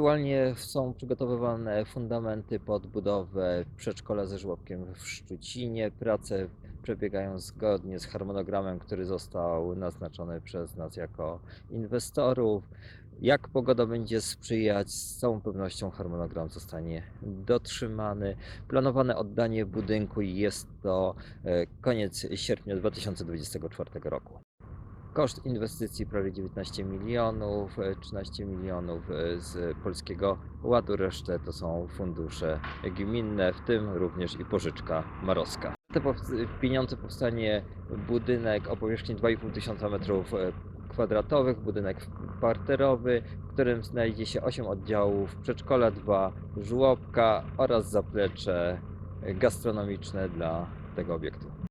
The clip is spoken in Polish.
Aktualnie są przygotowywane fundamenty pod budowę przedszkola ze żłobkiem w Szczucinie. Prace przebiegają zgodnie z harmonogramem, który został naznaczony przez nas jako inwestorów. Jak pogoda będzie sprzyjać, z całą pewnością harmonogram zostanie dotrzymany. Planowane oddanie budynku jest to e, koniec sierpnia 2024 roku. Koszt inwestycji prawie 19 milionów, e, 13 milionów e, z Polskiego Ładu, resztę to są fundusze gminne, w tym również i pożyczka marowska. Te pieniądze powstanie budynek o powierzchni 2,5 tysiąca metrów e, kwadratowych, budynek parterowy, w którym znajdzie się 8 oddziałów przedszkola, 2 żłobka oraz zaplecze e, gastronomiczne dla tego obiektu.